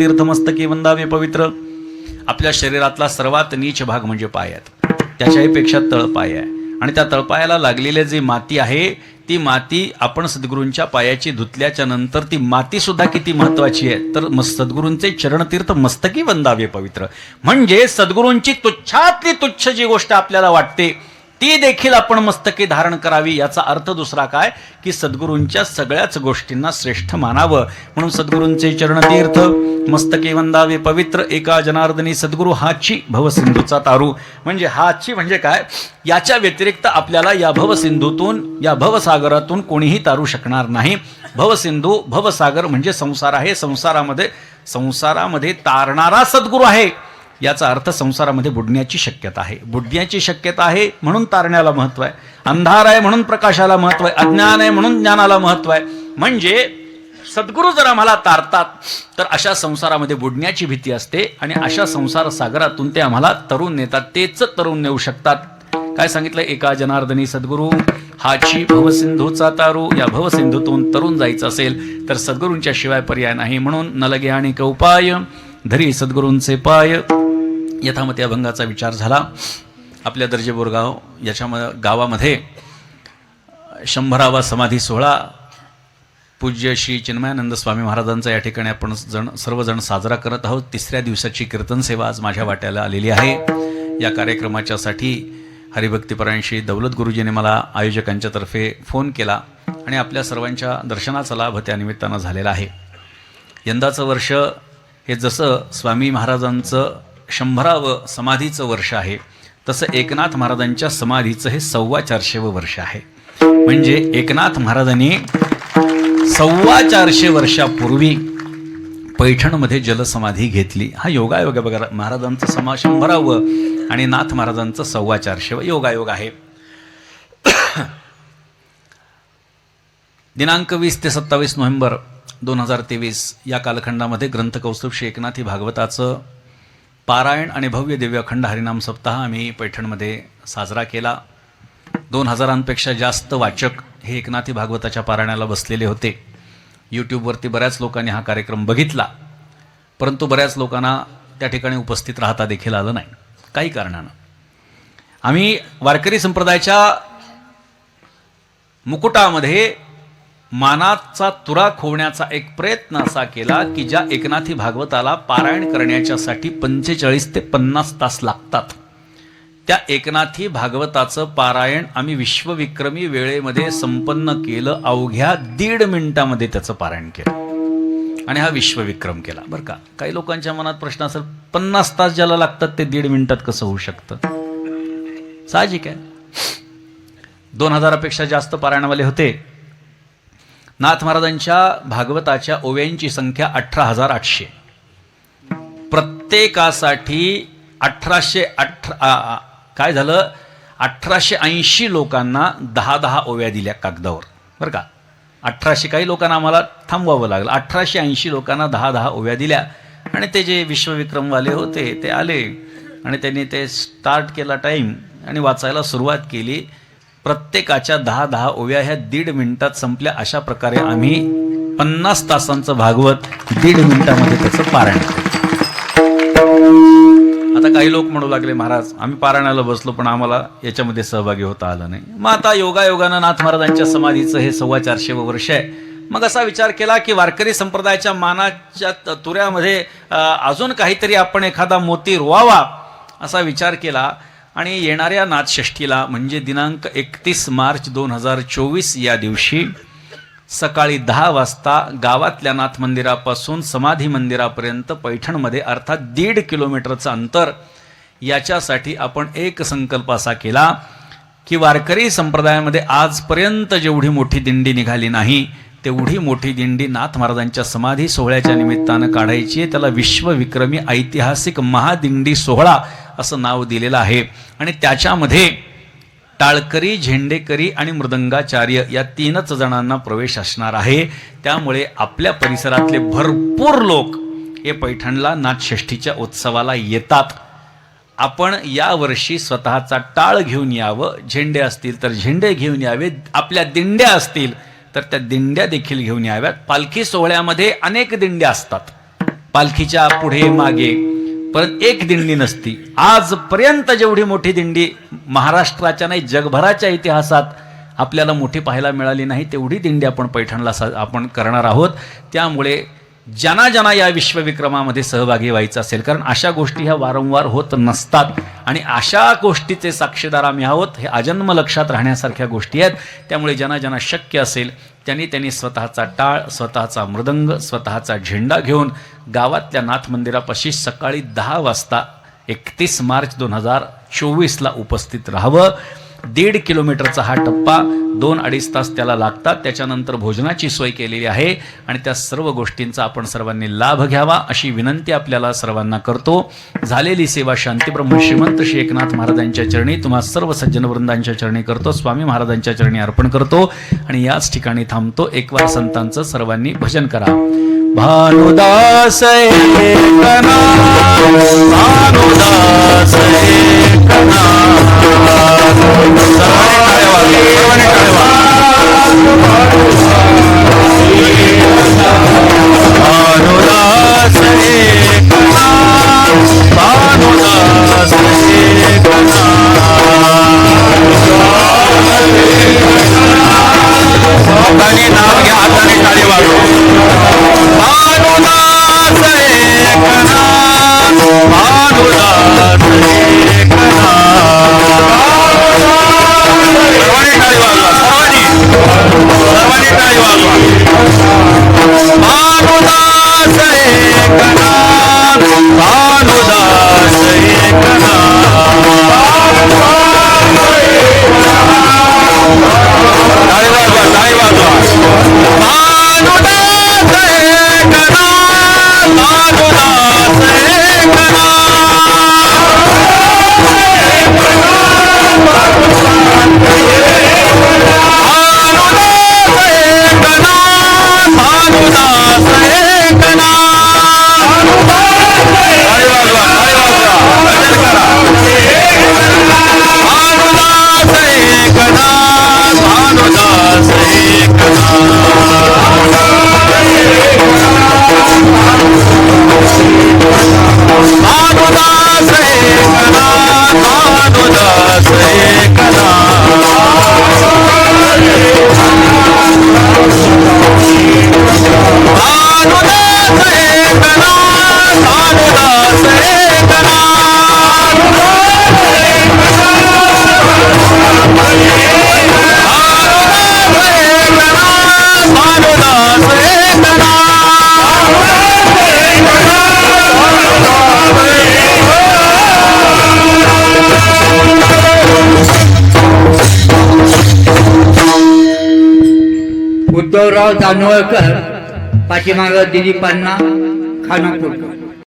तीर्थमस्तकी वंदावे पवित्र. आपल्या शरीरातला सर्वात नीच भाग म्हणजे पाय आहेत त्याच्याही पेक्षा तळपाय आहे. आणि त्या तळपायाला लागलेली जी माती आहे ती माती आपण सद्गुरूंच्या पायाची धुतल्याच्या नंतर ती माती सुद्धा किती महत्वाची आहे? तर मग सद्गुरूंचे चरणतीर्थ मस्तकी वंदावे पवित्र. म्हणजे सद्गुरूंची तुच्छातली तुच्छ जी गोष्ट आपल्याला वाटते ती देखील आपण मस्तकी धारण करावी याचा अर्थ दुसरा काय? की सद्गुरूंच्या सगळ्याच गोष्टींना श्रेष्ठ मानावं. म्हणून सद्गुरूंचे चरणतीर्थ मस्तकी वंदावे पवित्र एका जनार्दनी सद्गुरू हाची भवसिंधूचा तारू. म्हणजे हाची म्हणजे काय? याच्या व्यतिरिक्त आपल्याला या भवसिंधूतून या भवसागरातून कोणीही तारू शकणार नाही. भवसिंधू भवसागर म्हणजे संसार आहे. संसारामध्ये संसारामध्ये तारणारा सद्गुरू आहे. याचा अर्थ संसारामध्ये बुडण्याची शक्यता आहे. बुडण्याची शक्यता आहे म्हणून तारण्याला महत्त्व आहे. अंधार आहे म्हणून प्रकाशाला महत्त्व आहे. अज्ञान आहे म्हणून ज्ञानाला महत्त्व आहे. म्हणजे सद्गुरू जर आम्हाला तारतात तर अशा संसारामध्ये बुडण्याची भीती असते आणि अशा संसार सागरातून ते आम्हाला तरुण नेतात. तेच तरुण नेऊ शकतात. काय सांगितलं? एका जनार्दनी सद्गुरू हाची भवसिंधूचा तारू. या भवसिंधूतून तरुण जायचं असेल तर सद्गुरूंच्या शिवाय पर्याय नाही. म्हणून नलगे आणि उपाय धरी सद्गुरूंचे पाय. यथामती अभंगाचा विचार झाला. आपल्या दर्जेबोर गाव याच्याम गावामध्ये शंभरावा समाधी सोहळा पूज्य श्री चिन्मयानंद स्वामी महाराजांचा या ठिकाणी आपण जण सर्वजण साजरा करत आहोत. तिसऱ्या दिवसाची कीर्तन सेवा आज माझ्या वाट्याला आलेली आहे. या कार्यक्रमाच्यासाठी हरिभक्तीपरायण श्री दौलत गुरुजीने मला आयोजकांच्या तर्फे फोन केला आणि आपल्या सर्वांच्या दर्शनाचा लाभ त्या निमित्तानं झालेला आहे. यंदाचं वर्ष हे जसं स्वामी महाराजांचं शंभरावं समाधीचं वर्ष आहे. तसं एकनाथ महाराजांच्या समाधीचं हे सव्वा चारशेवं वर्ष आहे. म्हणजे एकनाथ महाराजांनी सव्वा चारशे वर्षापूर्वी पैठणमध्ये जलसमाधी घेतली. हा योगायोग बघा महाराजांचं समा शंभरावं आणि नाथ महाराजांचं सव्वा चारशेवं योगायोग आहे. दिनांक वीस ते सत्तावीस नोव्हेंबर दोन हजार तेवीस या कालखंडामध्ये ग्रंथकौस्तुभ श्री एकनाथी भागवताचं पारायण आणि भव्य दिव्य अखंड हरिनाम सप्ताह आम्ही पैठणमध्ये साजरा केला. दोन हजारांपेक्षा जास्त वाचक हे एकनाथी भागवताच्या पारायणाला बसलेले होते. यूट्यूबवरती बऱ्याच लोकांनी हा कार्यक्रम बघितला. परंतु बऱ्याच लोकांना त्या ठिकाणी उपस्थित राहता देखील आलं नाही. काही कारणानं. आम्ही वारकरी संप्रदायाच्या मुकुटामध्ये मानाचा तुरा खोवण्याचा एक प्रयत्न असा केला की ज्या एकनाथी भागवताला पारायण करण्याच्यासाठी पंचेचाळीस ते पन्नास तास लागतात. त्या एकनाथी भागवताचं पारायण आम्ही विश्वविक्रमी वेळेमध्ये संपन्न केलं अवघ्या दीड मिनिटामध्ये त्याचं पारायण केलं. आणि हा विश्वविक्रम केला. बरं का काही लोकांच्या मनात प्रश्न असेल पन्नास तास ज्याला लागतात ते दीड मिनिटात कसं होऊ शकतं? साहजिक आहे. दोन हजारापेक्षा जास्त पारायणवाले होते. नाथ महाराजांच्या भागवताच्या ओव्यांची संख्या अठरा हजार आठशे. प्रत्येकासाठी अठराशे अठरा काय झालं? अठराशे ऐंशी लोकांना दहा दहा ओव्या दिल्या कागदावर. बरं का? अठराशे काही लोकांना आम्हाला थांबवावं लागलं. अठराशे ऐंशी लोकांना दहा दहा ओव्या दिल्या. आणि ते जे विश्वविक्रमवाले होते ते आले. आणि त्यांनी ते स्टार्ट केला टाईम आणि वाचायला सुरुवात केली. प्रत्येकाच्या दहा दहा ओव्या ह्या दीड मिनिटात संपल्या अशा प्रकारे आम्ही पन्नास तासांचं भागवत दीड मिनिटामध्ये त्याचं पारायण आता काही लोक म्हणू लागले महाराज आम्ही पारायणाला बसलो पण आम्हाला याच्यामध्ये सहभागी होता आलं नाही. मग आता योगायोगानं नाथ महाराजांच्या समाधीचं हे सव्वा चारशे वर्ष आहे. मग असा विचार केला की वारकरी संप्रदायाच्या मानाच्या तुऱ्यामध्ये अजून काहीतरी आपण एखादा मोती रोवावा असा विचार केला आणि येणाऱ्या नाथषष्ठीला म्हणजे दिनांक एकतीस मार्च दोन हजार चोवीस या दिवशी सकाळी दहा वाजता गावातल्या नाथ मंदिरापासून समाधी मंदिरापर्यंत पैठणमध्ये अर्थात दीड किलोमीटरचं अंतर याच्यासाठी आपण एक संकल्प असा केला की वारकरी संप्रदायामध्ये आजपर्यंत जेवढी मोठी दिंडी निघाली नाही तेवढी मोठी दिंडी नाथ महाराजांच्या समाधी सोहळ्याच्या निमित्तानं काढायची आहे. त्याला विश्वविक्रमी ऐतिहासिक महादिंडी सोहळा असं नाव दिलेलं आहे. आणि त्याच्यामध्ये टाळकरी झेंडेकरी आणि मृदंगाचार्य या तीनच जणांना प्रवेश असणार आहे. त्यामुळे आपल्या परिसरातले भरपूर लोक हे पैठणला नाथषष्ठीच्या उत्सवाला येतात. आपण यावर्षी स्वतःचा टाळ घेऊन यावं. झेंडे असतील तर झेंडे घेऊन यावे आपल्या दिंड्या असतील तर त्या दिंड्या देखील घेऊन याव्यात. पालखी सोहळ्यामध्ये अनेक दिंड्या असतात. पालखीच्या पुढे मागे परत एक दिंडी नसती. आजपर्यंत जेवढी मोठी दिंडी महाराष्ट्राच्या नाही जगभराच्या इतिहासात आपल्याला मोठी पाहायला मिळाली नाही तेवढी दिंडी आपण पैठणला सा आपण करणार आहोत. त्यामुळे ज्यांना ज्यांना या विश्वविक्रमामध्ये सहभागी व्हायचं असेल. कारण अशा गोष्टी ह्या वारंवार होत नसतात. आणि अशा गोष्टीचे साक्षीदार आम्ही आहोत हे अजन्म लक्षात राहण्यासारख्या गोष्टी आहेत. त्यामुळे ज्यांना ज्यांना शक्य असेल त्यांनी त्यांनी स्वतःचा टाळ स्वतःचा मृदंग स्वतःचा झेंडा घेऊन गावातल्या नाथ मंदिरापाशी सकाळी दहा वाजता एकतीस मार्च दोन हजार चोवीसला उपस्थित राहावं. दीड किलोमीटरचा हा टप्पा दोन अडीच तास त्याला लागतात. त्याच्यानंतर भोजनाची सोय केलेली आहे आणि त्या सर्व गोष्टींचा आपण सर्वांनी लाभ घ्यावा अशी विनंती आपल्याला सर्वांना करतो. झालेली सेवा शांतीब्रह्म श्रीमंत श्री एकनाथ महाराजांच्या चरणी. तुम्हा सर्व सज्जनवृंदांच्या चरणी करतो. स्वामी महाराजांच्या चरणी अर्पण करतो आणि याच ठिकाणी थांबतो. एकवार संतांचं सर्वांनी भजन करा. भानुदास एकनाथ, भानुदास भानुदास गौरव जानवळकर पाठीमाग दिलीपांना खानापूरकर